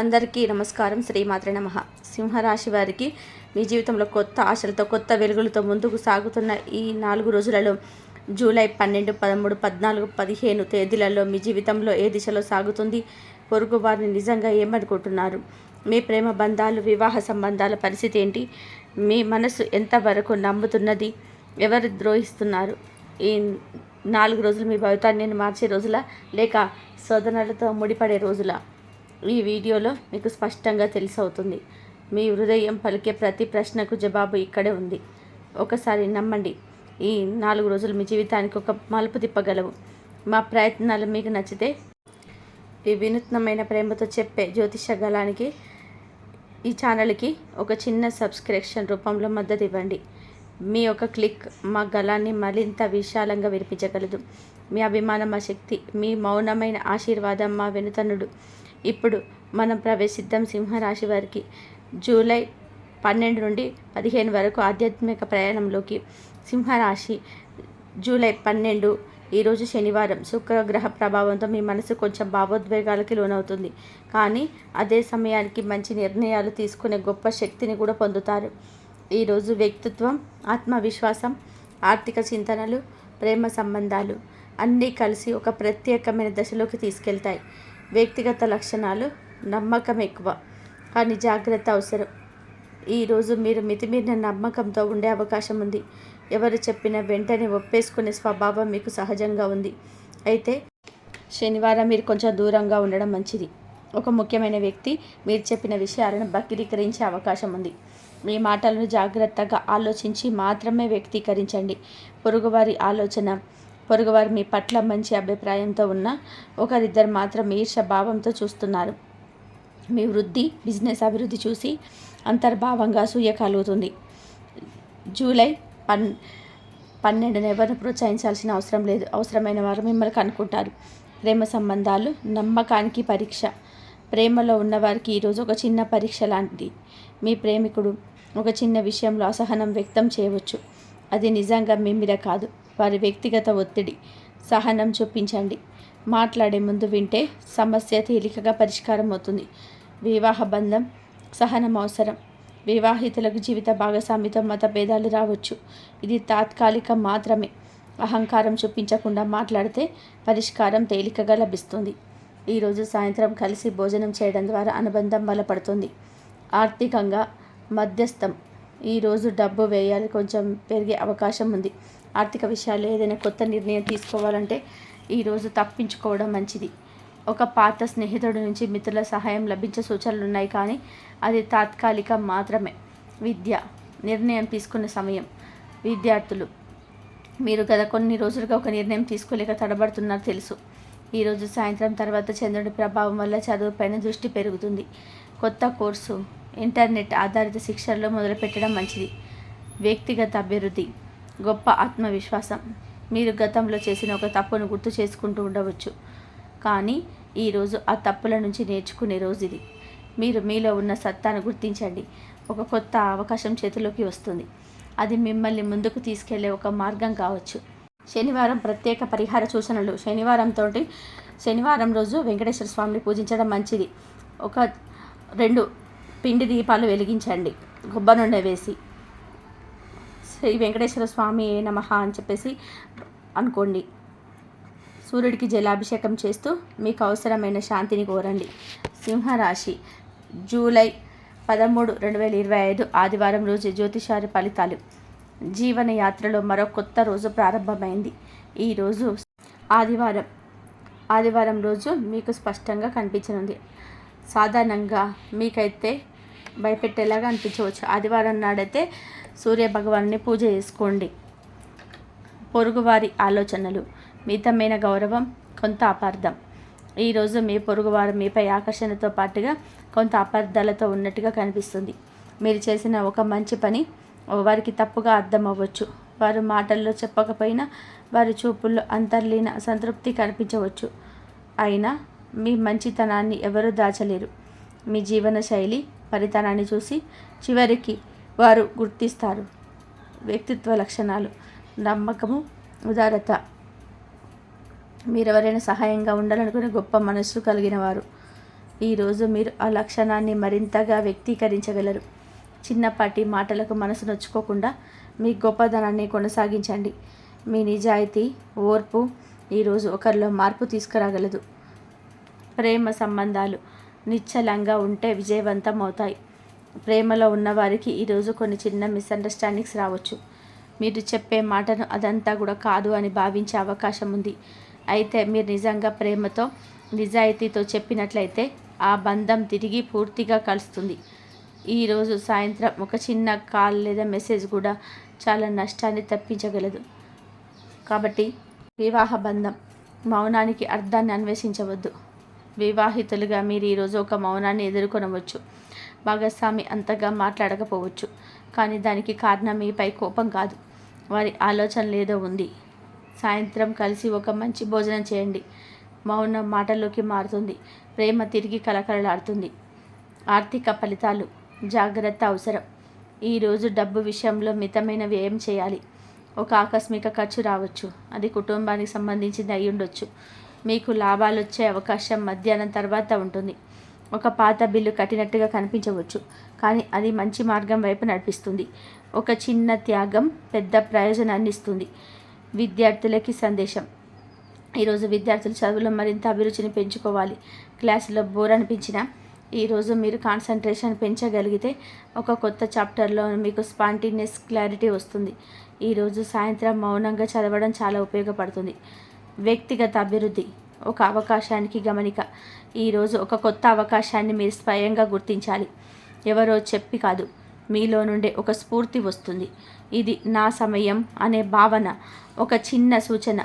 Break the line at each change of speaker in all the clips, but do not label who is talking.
అందరికీ నమస్కారం. శ్రీమాత్రే నమ. సింహరాశి వారికి మీ జీవితంలో కొత్త ఆశలతో కొత్త వెలుగులతో ముందుకు సాగుతున్న ఈ నాలుగు రోజులలో జూలై పన్నెండు పదమూడు పద్నాలుగు పదిహేను తేదీలలో మీ జీవితంలో ఏ దిశలో సాగుతుంది? పొరుగు వారిని నిజంగా ఏమనుకుంటున్నారు? మీ ప్రేమ బంధాలు వివాహ సంబంధాల పరిస్థితి ఏంటి? మీ మనసు ఎంతవరకు నమ్ముతున్నది? ఎవరు ద్రోహిస్తున్నారు? ఈ నాలుగు రోజులు మీ భవితాన్ని మార్చే రోజుల లేక శోధనలతో ముడిపడే రోజుల? ఈ వీడియోలో మీకు స్పష్టంగా తెలిసవుతుంది. మీ హృదయం పలికే ప్రతి ప్రశ్నకు జవాబు ఇక్కడే ఉంది. ఒకసారి నమ్మండి. ఈ నాలుగు రోజులు మీ జీవితానికి ఒక మలుపు తిప్పగలవు. మా ప్రయత్నాలు మీకు నచ్చితే ఈ వినూత్నమైన ప్రేమతో చెప్పే జ్యోతిష గలానికి ఈ ఛానల్కి ఒక చిన్న సబ్స్క్రిప్షన్ రూపంలో మద్దతు ఇవ్వండి. మీ యొక్క క్లిక్ మా గలాన్ని మరింత విశాలంగా వినిపించగలదు. మీ అభిమానం మా శక్తి మీ మౌనమైన ఆశీర్వాదం మా వెనుతనుడు. ఇప్పుడు మనం ప్రవేశిద్దాం సింహరాశి వారికి. జూలై పన్నెండు నుండి పదిహేను వరకు ఆధ్యాత్మిక ప్రయాణంలోకి. సింహరాశి జూలై పన్నెండు ఈరోజు శనివారం. శుక్రగ్రహ ప్రభావంతో మీ మనసు కొంచెం భావోద్వేగాలకి లోనవుతుంది. కానీ అదే సమయానికి మంచి నిర్ణయాలు తీసుకునే గొప్ప శక్తిని కూడా పొందుతారు. ఈరోజు వ్యక్తిత్వం ఆత్మవిశ్వాసం ఆర్థిక చింతనలు ప్రేమ సంబంధాలు అన్నీ కలిసి ఒక ప్రత్యేకమైన దశలోకి తీసుకెళ్తాయి. వ్యక్తిగత లక్షణాలు నమ్మకం ఎక్కువ. కానీ జాగ్రత్త అవసరం. ఈరోజు మీరు మితిమీరిన నమ్మకంతో ఉండే అవకాశం ఉంది. ఎవరు చెప్పిన వెంటనే ఒప్పేసుకునే స్వభావం మీకు సహజంగా ఉంది. అయితే శనివారం మీరు కొంచెం దూరంగా ఉండడం మంచిది. ఒక ముఖ్యమైన వ్యక్తి మీరు చెప్పిన విషయాలను బకిరీకరించే అవకాశం ఉంది. మీ మాటలను జాగ్రత్తగా ఆలోచించి మాత్రమే వ్యక్తీకరించండి. పొరుగువారి ఆలోచన పొరుగువారు మీ పట్ల మంచి అభిప్రాయంతో ఉన్న ఒకరిద్దరు మాత్రం ఈర్ష భావంతో చూస్తున్నారు. మీ వృద్ధి బిజినెస్ అభివృద్ధి చూసి అంతర్భావంగా సూయ కలుగుతుంది జూలై పన్ పన్నెండున ఎవరిని ప్రోత్సహించాల్సిన అవసరం లేదు. అవసరమైన వారు మిమ్మల్ని కనుక్కుంటారు. ప్రేమ సంబంధాలు నమ్మకానికి పరీక్ష ప్రేమలో ఉన్నవారికి ఈరోజు ఒక చిన్న పరీక్ష లాంటిది. మీ ప్రేమికుడు ఒక చిన్న విషయంలో అసహనం వ్యక్తం చేయవచ్చు. అది నిజంగా మీ మీద కాదు వారి వ్యక్తిగత ఒత్తిడి. సహనం చూపించండి. మాట్లాడే ముందు వింటే సమస్య తేలికగా పరిష్కారం అవుతుంది. వివాహ బంధం సహనం అవసరం. వివాహితులకు జీవిత భాగస్వామితో మతభేదాలు రావచ్చు. ఇది తాత్కాలికం మాత్రమే. అహంకారం చూపించకుండా మాట్లాడితే పరిష్కారం తేలికగా లభిస్తుంది. ఈరోజు సాయంత్రం కలిసి భోజనం చేయడం ద్వారా అనుబంధం బలపడుతుంది. ఆర్థికంగా మధ్యస్థం. ఈరోజు డబ్బు వేయాలి కొంచెం పెరిగే అవకాశం ఉంది. ఆర్థిక విషయాల్లో ఏదైనా కొత్త నిర్ణయం తీసుకోవాలంటే ఈరోజు తప్పించుకోవడం మంచిది. ఒక పాత స్నేహితుడి నుంచి మిత్రుల సహాయం లభించే సూచనలు ఉన్నాయి కానీ అది తాత్కాలిక మాత్రమే. విద్య నిర్ణయం తీసుకున్న సమయం. విద్యార్థులు మీరు గత కొన్ని రోజులుగా ఒక నిర్ణయం తీసుకోలేక తడబడుతున్నారు తెలుసు. ఈరోజు సాయంత్రం తర్వాత చంద్రుడి ప్రభావం వల్ల చదువుపైన దృష్టి పెరుగుతుంది. కొత్త కోర్సు ఇంటర్నెట్ ఆధారిత శిక్షణలో మొదలుపెట్టడం మంచిది. వ్యక్తిగత అభివృద్ధి గొప్ప ఆత్మవిశ్వాసం. మీరు గతంలో చేసిన ఒక తప్పును గుర్తు చేసుకుంటూ ఉండవచ్చు. కానీ ఈరోజు ఆ తప్పుల నుంచి నేర్చుకునే రోజు ఇది. మీరు మీలో ఉన్న సత్తాను గుర్తించండి. ఒక కొత్త అవకాశం చేతిలోకి వస్తుంది. అది మిమ్మల్ని ముందుకు తీసుకెళ్ళే ఒక మార్గం కావచ్చు. శనివారం ప్రత్యేక పరిహార సూచనలు. శనివారంతో శనివారం రోజు వెంకటేశ్వర స్వామిని పూజించడం మంచిది. ఒక రెండు పిండి దీపాలు వెలిగించండి. కొబ్బరి నూనె వేసి శ్రీ వెంకటేశ్వర స్వామి నమ అని చెప్పేసి అనుకోండి. సూర్యుడికి జలాభిషేకం చేస్తూ మీకు అవసరమైన శాంతిని కోరండి. సింహరాశి జూలై పదమూడు రెండు వేల ఇరవై ఐదు ఆదివారం రోజు జ్యోతిషారి ఫలితాలు. జీవన యాత్రలో మరో కొత్త రోజు ప్రారంభమైంది. ఈరోజు ఆదివారం. ఆదివారం రోజు మీకు స్పష్టంగా కనిపించనుంది. సాధారణంగా మీకైతే భయపెట్టేలాగా అనిపించవచ్చు. ఆదివారం నాడైతే సూర్య భగవాన్ని పూజ చేసుకోండి. పొరుగువారి ఆలోచనలు మితమైన గౌరవం కొంత అపార్థం. ఈరోజు మీ పొరుగువారు మీపై ఆకర్షణతో పాటుగా కొంత అపార్థాలతో ఉన్నట్టుగా కనిపిస్తుంది. మీరు చేసిన ఒక మంచి పని వారికి తప్పుగా అర్థం అవ్వచ్చు. వారు మాటల్లో చెప్పకపోయినా వారి చూపుల్లో అంతర్లీన సంతృప్తి కనిపించవచ్చు. అయినా మీ మంచితనాన్ని ఎవరూ దాచలేరు. మీ జీవన శైలి పరితనాన్ని చూసి చివరికి వారు గుర్తిస్తారు. వ్యక్తిత్వ లక్షణాలు నమ్మకము ఉదారత. మీరు ఎవరైనా సహాయంగా ఉండాలనుకునే గొప్ప మనస్సు కలిగిన వారు. ఈరోజు మీరు ఆ లక్షణాన్ని మరింతగా వ్యక్తీకరించగలరు. చిన్నపాటి మాటలకు మనసు నొచ్చుకోకుండా మీ గొప్పదనాన్ని కొనసాగించండి. మీ నిజాయితీ ఓర్పు ఈరోజు ఒకరిలో మార్పు తీసుకురాగలదు. ప్రేమ సంబంధాలు నిశ్చలంగా ఉంటే విజయవంతం అవుతాయి ప్రేమలో ఉన్నవారికి ఈరోజు కొన్ని చిన్న మిస్అండర్స్టాండింగ్స్ రావచ్చు. మీరు చెప్పే మాటను అదంతా కూడా కాదు అని భావించే అవకాశం ఉంది. అయితే మీరు నిజంగా ప్రేమతో నిజాయితీతో చెప్పినట్లయితే ఆ బంధం తిరిగి పూర్తిగా కలుస్తుంది. ఈరోజు సాయంత్రం ఒక చిన్న కాల్ లేదా మెసేజ్ కూడా చాలా నష్టాన్ని తప్పించగలదు. కాబట్టి వివాహ బంధం మౌనానికి అర్థాన్ని అన్వేషించవద్దు. వివాహితులుగా మీరు ఈరోజు ఒక మౌనాన్ని ఎదుర్కొనవచ్చు. భాగస్వామి అంతగా మాట్లాడకపోవచ్చు. కానీ దానికి కారణం మీపై కోపం కాదు. వారి ఆలోచన ఏదో ఉంది. సాయంత్రం కలిసి ఒక మంచి భోజనం చేయండి. మౌనం మాటల్లోకి మారుతుంది. ప్రేమ తిరిగి కలకలలాడుతుంది. ఆర్థిక ఫలితాలు జాగ్రత్త అవసరం. ఈరోజు డబ్బు విషయంలో మితమైన వ్యయం చేయాలి? ఒక ఆకస్మిక ఖర్చు రావచ్చు. అది కుటుంబానికి సంబంధించింది అయి ఉండొచ్చు. మీకు లాభాలు వచ్చే అవకాశం మధ్యాహ్నం తర్వాత ఉంటుంది. ఒక పాత బిల్లు కట్టినట్టుగా కనిపించవచ్చు. కానీ అది మంచి మార్గం వైపు నడిపిస్తుంది. ఒక చిన్న త్యాగం పెద్ద ప్రయోజనాన్ని ఇస్తుంది. విద్యార్థులకి సందేశం. ఈరోజు విద్యార్థులు చదువులో మరింత అభిరుచిని పెంచుకోవాలి. క్లాసులో బోర్ అనిపించినా ఈరోజు మీరు కాన్సన్ట్రేషన్ పెంచగలిగితే ఒక కొత్త చాప్టర్లో మీకు స్పాంటినియస్ క్లారిటీ వస్తుంది. ఈరోజు సాయంత్రం మౌనంగా చదవడం చాలా ఉపయోగపడుతుంది. వ్యక్తిగత అభివృద్ధి ఒక అవకాశానికి గమనిక. ఈరోజు ఒక కొత్త అవకాశాన్ని మీరు స్వయంగా గుర్తించాలి. ఎవరో చెప్పి కాదు మీలో నుండే ఒక స్ఫూర్తి వస్తుంది. ఇది నా సమయం అనే భావన ఒక చిన్న సూచన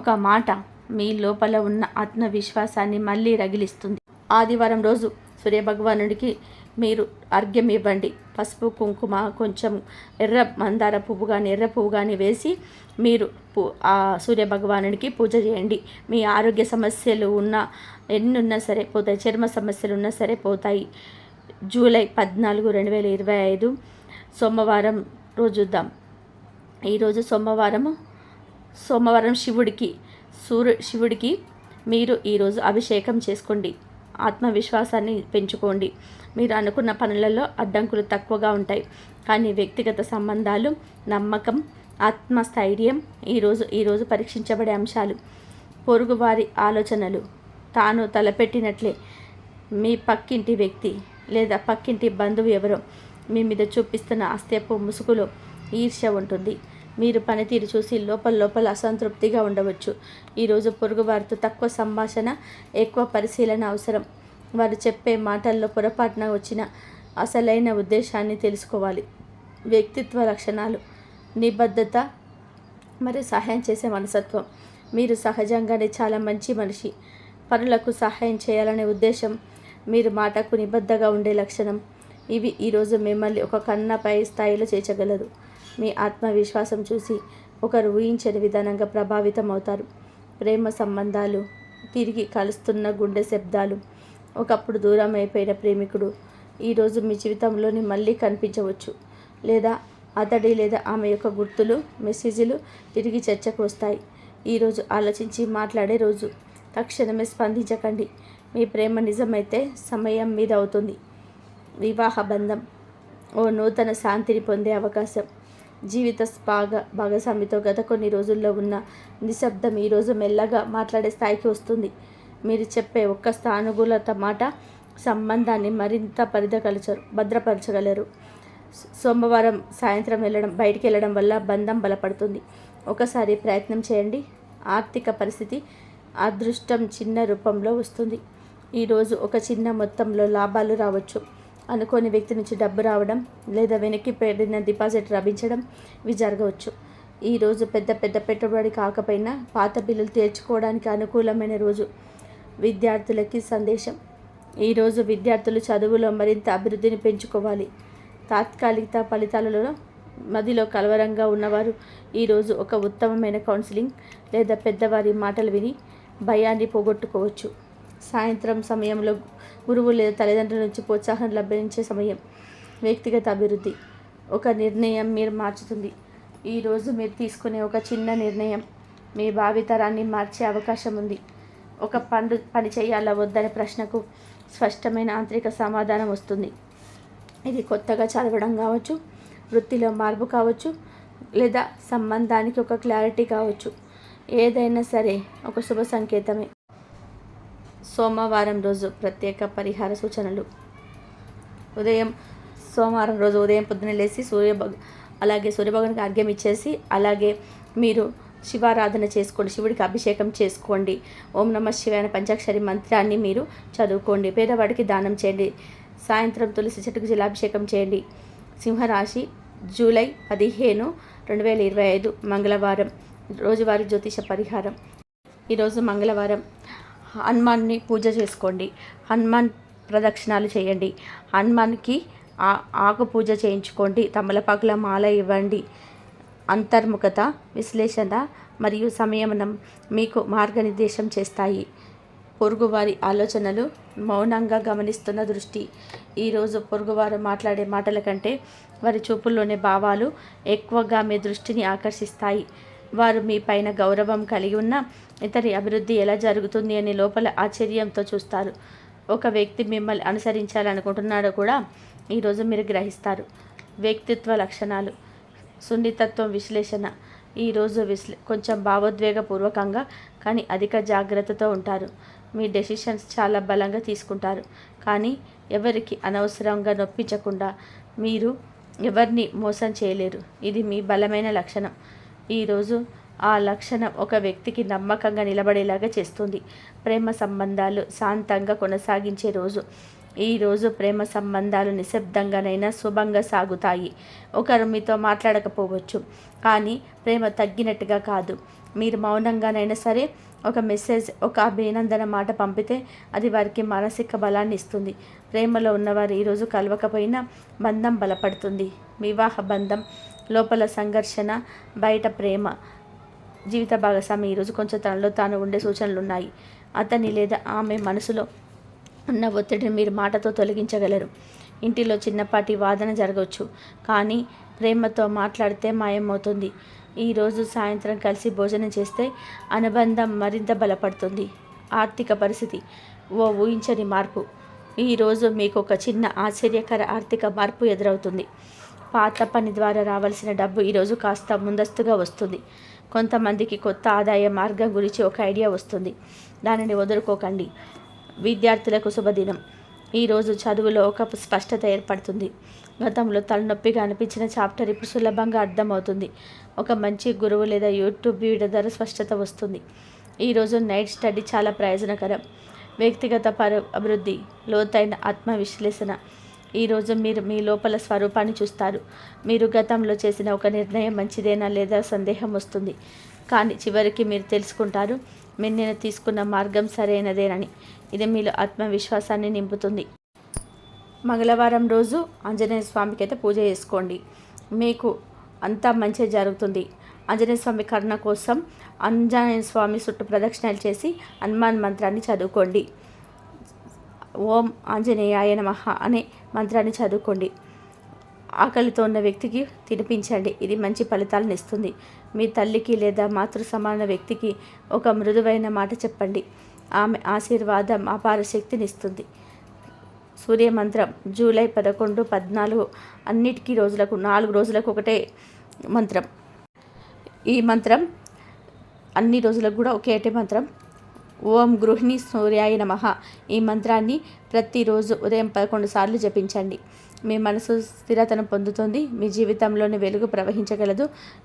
ఒక మాట మీ లోపల ఉన్న ఆత్మవిశ్వాసాన్ని మళ్ళీ రగిలిస్తుంది. ఆదివారం రోజు సూర్యభగవానుడికి మీరు అర్ఘ్యం ఇవ్వండి. పసుపు కుంకుమ కొంచెం ఎర్ర మందార పువ్వు కానీ ఎర్ర పువ్వు కానీ వేసి మీరు పూ ఆ సూర్యభగవానుడికి పూజ చేయండి. మీ ఆరోగ్య సమస్యలు ఉన్నా ఎన్ని ఉన్నా సరే పోతాయి. చర్మ సమస్యలు ఉన్నా సరే పోతాయి. జూలై పద్నాలుగు రెండు వేల ఇరవై ఐదు సోమవారం రోజు చూద్దాం ఈరోజు సోమవారము సోమవారం శివుడికి సూర్య శివుడికి మీరు ఈరోజు అభిషేకం చేసుకోండి. ఆత్మవిశ్వాసాన్ని పెంచుకోండి. మీరు అనుకున్న పనులలో అడ్డంకులు తక్కువగా ఉంటాయి. కానీ వ్యక్తిగత సంబంధాలు నమ్మకం ఆత్మస్థైర్యం ఈరోజు ఈరోజు పరీక్షించబడే అంశాలు. పొరుగువారి ఆలోచనలు. తాను తలపెట్టినట్లే మీ పక్కింటి వ్యక్తి లేదా పక్కింటి బంధువు ఎవరో మీ మీద చూపిస్తున్న అస్తేపు ముసుగులో ఈర్ష్య ఉంటుంది. మీరు పనితీరు చూసి లోపల లోపల అసంతృప్తిగా ఉండవచ్చు. ఈరోజు పొరుగువారితో తక్కువ సంభాషణ ఎక్కువ పరిశీలన అవసరం. వారు చెప్పే మాటల్లో పొరపాటున వచ్చిన అసలైన ఉద్దేశాన్ని తెలుసుకోవాలి. వ్యక్తిత్వ లక్షణాలు నిబద్ధత మరియు సహాయం చేసే మనసత్వం మీరు సహజంగానే చాలా మంచి మనిషి. పనులకు సహాయం చేయాలనే ఉద్దేశం మీరు మాటకు నిబద్ధగా ఉండే లక్షణం. ఇవి ఈరోజు మిమ్మల్ని ఒక కన్నపై స్థాయిలో చేర్చగలదు. మీ ఆత్మవిశ్వాసం చూసి ఒకరు ఊహించని విధానంగా ప్రభావితం అవుతారు ప్రేమ సంబంధాలు తిరిగి కలుస్తున్న గుండె శబ్దాలు ఒకప్పుడు దూరం అయిపోయిన ప్రేమికుడు ఈరోజు మీ జీవితంలోని మళ్ళీ కనిపించవచ్చు. లేదా అతడి లేదా ఆమె యొక్క గుర్తులు మెసేజ్లు తిరిగి చర్చకు వస్తాయి. ఈరోజు ఆలోచించి మాట్లాడే రోజు. తక్షణమే స్పందించకండి. మీ ప్రేమ నిజమైతే సమయం మీద అవుతుంది. వివాహ బంధం ఓ నూతన శాంతిని పొందే అవకాశం. జీవిత భాగ భాగస్వామితో గత కొన్ని రోజుల్లో ఉన్న నిశ్శబ్దం ఈరోజు మెల్లగా మాట్లాడే స్థాయికి వస్తుంది. మీరు చెప్పే ఒక్క స్థానుకూలత మాట సంబంధాన్ని మరింత పరిధకలచరు భద్రపరచగలరు. సోమవారం సాయంత్రం వెళ్ళడం బయటికి వెళ్ళడం వల్ల బంధం బలపడుతుంది. ఒకసారి ప్రయత్నం చేయండి. ఆర్థిక పరిస్థితి అదృష్టం చిన్న రూపంలో వస్తుంది. ఈరోజు ఒక చిన్న మొత్తంలో లాభాలు రావచ్చు. అనుకోని వ్యక్తి నుంచి డబ్బు రావడం లేదా వెనక్కి పెట్టిన డిపాజిట్ లభించడం ఇవి జరగవచ్చు ఈరోజు పెద్ద పెద్ద పెట్టుబడి కాకపోయినా పాత బిల్లులు తీర్చుకోవడానికి అనుకూలమైన రోజు. విద్యార్థులకి సందేశం. ఈరోజు విద్యార్థులు చదువులో మరింత అభివృద్ధిని పెంచుకోవాలి. తాత్కాలిక ఫలితాలలో మదిలో కలవరంగా ఉన్నవారు ఈరోజు ఒక ఉత్తమమైన కౌన్సిలింగ్ లేదా పెద్దవారి మాటలు విని భయాన్ని పోగొట్టుకోవచ్చు. సాయంత్రం సమయంలో గురువు లేదా తల్లిదండ్రుల నుంచి ప్రోత్సాహం లభించే సమయం. వ్యక్తిగత అభివృద్ధి. ఒక నిర్ణయం మీరు మార్చుతుంది. ఈరోజు మీరు తీసుకునే ఒక చిన్న నిర్ణయం. మీ భావితరాన్ని మార్చే అవకాశం ఉంది. ఒక పండు పని చేయాలా వద్దనే ప్రశ్నకు స్పష్టమైన ఆంతరిక సమాధానం వస్తుంది. ఇది కొత్తగా చదవడం కావచ్చు వృత్తిలో మార్పు కావచ్చు లేదా సంబంధానికి ఒక క్లారిటీ కావచ్చు. ఏదైనా సరే ఒక శుభ సంకేతమే. సోమవారం రోజు ప్రత్యేక పరిహార సూచనలు. ఉదయం సోమవారం రోజు ఉదయం పొద్దున లేచి సూర్య అలాగే సూర్యభగవానికి అర్ఘ్యం ఇచ్చేసి అలాగే మీరు శివారాధన చేసుకోండి శివుడికి అభిషేకం చేసుకోండి. ఓం నమ శివాయ పంచాక్షరి మంత్రాన్ని మీరు చదువుకోండి. పేదవాడికి దానం చేయండి. సాయంత్రం తులసి చెట్టుకు జలాభిషేకం చేయండి. సింహరాశి జూలై పదిహేను రెండు వేల ఇరవై ఐదు మంగళవారం. రోజువారీ జ్యోతిష పరిహారం. ఈరోజు మంగళవారం హనుమాన్ని పూజ చేసుకోండి. హనుమాన్ ప్రదక్షిణాలు చేయండి. హనుమాన్కి ఆకు పూజ చేయించుకోండి. తమలపాకుల మాల ఇవ్వండి. అంతర్ముఖత విశ్లేషణ మరియు సంయమనం మీకు మార్గనిర్దేశం చేస్తాయి. పొరుగువారి ఆలోచనలు మౌనంగా గమనిస్తున్న దృష్టి. ఈరోజు పొరుగువారు మాట్లాడే మాటల కంటే వారి చూపుల్లోని భావాలు ఎక్కువగా మీ దృష్టిని ఆకర్షిస్తాయి. వారు మీ పైన గౌరవం కలిగి ఉన్న ఇతరి అభివృద్ధి ఎలా జరుగుతుంది అని లోపల ఆశ్చర్యంతో చూస్తారు. ఒక వ్యక్తి మిమ్మల్ని అనుసరించాలనుకుంటున్నాడో కూడా ఈరోజు మీరు గ్రహిస్తారు. వ్యక్తిత్వ లక్షణాలు సున్నితత్వం విశ్లేషణ. ఈరోజు విశ్లే కొంచెం భావోద్వేగపూర్వకంగా కానీ అధిక జాగ్రత్తతో ఉంటారు. మీ డెసిషన్స్ చాలా బలంగా తీసుకుంటారు. కానీ ఎవరికి అనవసరంగా నొప్పించకుండా మీరు ఎవరిని మోసం చేయలేరు. ఇది మీ బలమైన లక్షణం. ఈరోజు ఆ లక్షణం ఒక వ్యక్తికి నమ్మకంగా నిలబడేలాగా చేస్తుంది. ప్రేమ సంబంధాలు శాంతంగా కొనసాగించే రోజు. ఈరోజు ప్రేమ సంబంధాలు నిశ్శబ్దంగానైనా శుభంగా సాగుతాయి. ఒకరు మీతో మాట్లాడకపోవచ్చు కానీ ప్రేమ తగ్గినట్టుగా కాదు. మీరు మౌనంగానైనా సరే ఒక మెసేజ్ ఒక అభినందన మాట పంపితే అది వారికి మానసిక బలాన్ని ఇస్తుంది. ప్రేమలో ఉన్నవారు ఈరోజు కలవకపోయినా బంధం బలపడుతుంది. వివాహ బంధం లోపల సంఘర్షణ బయట ప్రేమ. జీవిత భాగస్వామి ఈరోజు కొంచెం తనలో తాను ఉండే సూచనలు ఉన్నాయి. అతని లేదా ఆమె మనసులో ఉన్న ఒత్తిడిని మీరు మాటతో తొలగించగలరు. ఇంటిలో చిన్నపాటి వాదన జరగవచ్చు కానీ ప్రేమతో మాట్లాడితే మాయమవుతుంది. ఈరోజు సాయంత్రం కలిసి భోజనం చేస్తే అనుబంధం మరింత బలపడుతుంది. ఆర్థిక పరిస్థితి ఓ ఊహించని మార్పు. ఈరోజు మీకు ఒక చిన్న ఆశ్చర్యకర ఆర్థిక మార్పు ఎదురవుతుంది. పాత పని ద్వారా రావాల్సిన డబ్బు ఈరోజు కాస్త ముందస్తుగా వస్తుంది. కొంతమందికి కొత్త ఆదాయ మార్గం గురించి ఒక ఐడియా వస్తుంది. దానిని వదులుకోకండి. విద్యార్థులకు శుభదినం. ఈరోజు చదువులో ఒక స్పష్టత ఏర్పడుతుంది. గతంలో తలనొప్పిగా అనిపించిన చాప్టర్ ఇప్పుడు సులభంగా అర్థమవుతుంది. ఒక మంచి గురువు లేదా యూట్యూబ్ వీడియో ద్వారా స్పష్టత వస్తుంది. ఈరోజు నైట్ స్టడీ చాలా ప్రయోజనకరం. వ్యక్తిగత పర అభివృద్ధి లోతైన ఆత్మ విశ్లేషణ ఈరోజు మీరు మీ లోపల స్వరూపాన్ని చూస్తారు. మీరు గతంలో చేసిన ఒక నిర్ణయం మంచిదేనా లేదా సందేహం వస్తుంది. కానీ చివరికి మీరు తెలుసుకుంటారు మీరు నేను తీసుకున్న మార్గం సరైనదేనని. ఇది మీలో ఆత్మవిశ్వాసాన్ని నింపుతుంది. మంగళవారం రోజు ఆంజనేయ స్వామికి అయితే పూజ చేసుకోండి. మీకు అంతా మంచి జరుగుతుంది. ఆంజనేయ స్వామి కరుణ కోసం ఆంజనేయ స్వామి చుట్టూ ప్రదక్షిణలు చేసి హనుమాన్ మంత్రాన్ని చదువుకోండి. ఓం ఆంజనేయాయ నమ అనే మంత్రాన్ని చదువుకోండి. ఆకలితో ఉన్న వ్యక్తికి తినిపించండి. ఇది మంచి ఫలితాలను ఇస్తుంది. మీ తల్లికి లేదా మాతృ సమాన వ్యక్తికి ఒక మృదువైన మాట చెప్పండి. ఆమె ఆశీర్వాదం అపార శక్తినిస్తుంది సూర్యమంత్రం జూలై పదకొండు పద్నాలుగు అన్నిటికీ రోజులకు నాలుగు రోజులకు ఒకటే మంత్రం. ఈ మంత్రం అన్ని రోజులకు కూడా ఒకేటే మంత్రం. ఓం గృహిణి సూర్యాయ నమ. ఈ మంత్రాన్ని ప్రతిరోజు ఉదయం పదకొండు సార్లు జపించండి. మీ మనసు స్థిరతను పొందుతుంది. మీ జీవితంలోని వెలుగు ప్రవహించగలదు.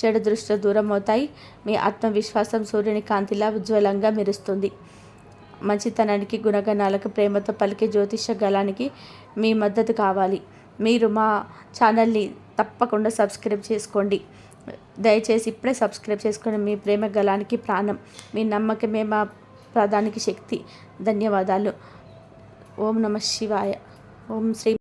చెడు దృష్టి దూరం అవుతాయి మీ ఆత్మవిశ్వాసం సూర్యుని కాంతిలా ఉజ్వలంగా మెరుస్తుంది. మంచితనానికి గుణగణాలకు ప్రేమతో పలికే జ్యోతిష గలానికి మీ మద్దతు కావాలి. మీరు మా ఛానల్ని తప్పకుండా సబ్స్క్రైబ్ చేసుకోండి. దయచేసి ఇప్పుడే సబ్స్క్రైబ్ చేసుకుని మీ ప్రేమ గలానికి ప్రాణం. మీ నమ్మకమే మా ప్రధానికి శక్తి. ధన్యవాదాలు. ఓం నమ శివాయ. ఓం శ్రీ